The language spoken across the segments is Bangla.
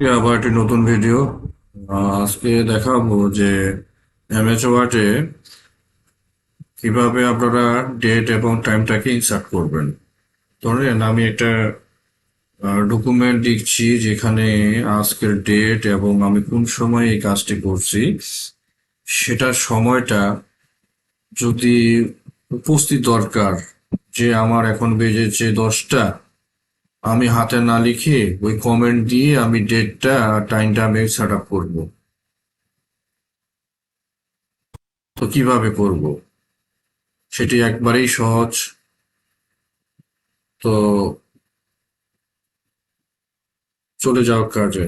আবার একটি নতুন ভিডিও আজকে দেখাবো যে এমএচ ওয়ার্ডে কীভাবে আপনারা ডেট এবং টাইমটাকে ইনসার্ট করবেন। ধরেন, আমি একটা ডকুমেন্ট লিখছি যেখানে আজকের ডেট এবং আমি কোন সময় এই কাজটি করছি। সেটার সময়টা যদি উপস্থিত দরকার, যে আমার এখন বেজেছে দশটা আমি হাতে না লিখে ওই কমেন্ট দিয়ে আমি ডেটটা টাইমটা আমি সেট আপ করব। তো কীভাবে করব? সেটি একবারেই সহজ। তো চলে যাওয়ার কাজে।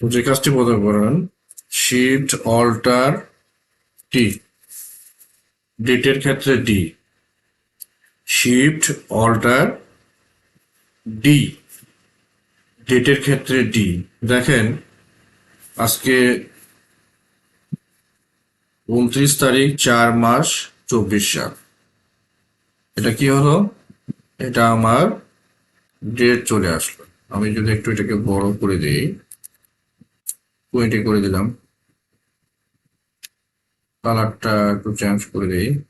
তো যে কাজটি বলতে পারেন শিফট অল্টার টি ডেটের ক্ষেত্রে ডি শিফট অল্টার ডি ডেটের ক্ষেত্রে ডি দেখেন, আজকে উনত্রিশ তারিখ, চার মাস, চব্বিশ সাল। এটা কি হলো? এটা আমার ডেট চলে আসলো। আমি যদি একটু এটাকে বড় করে দিই টোয়েন্টি করে দিলাম। কালারটা একটু চেঞ্জ করে দিই।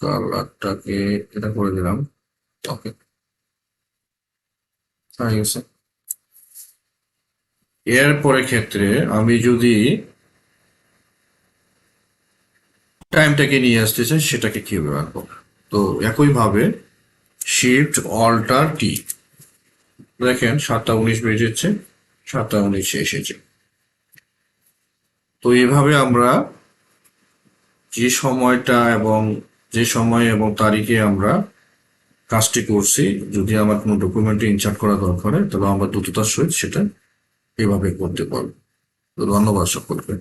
কালারটাকে এটা করে দিলাম। ওকে হয়ে গেছে এর ক্ষেত্রে আমি যদি টাইমটাকে নিয়ে আসতে চাই, সেটাকে কীভাবে রাখব তো একইভাবে শিফট অল্টার টি দেখেন, সাতটা উনিশ বেজেছে, সাতটা উনিশে এসেছে। তো এইভাবে আমরা যে সময়টা এবং যে সময় এবং তারিখে আমরা কাজটি করছি, যদি আমার কোনো ডকুমেন্টে ইনসার্ট করা দরকার হয় তাহলে আমরা দ্রুততার সহিত সেটা এভাবে করতে পারব। ধন্যবাদ সকলকে।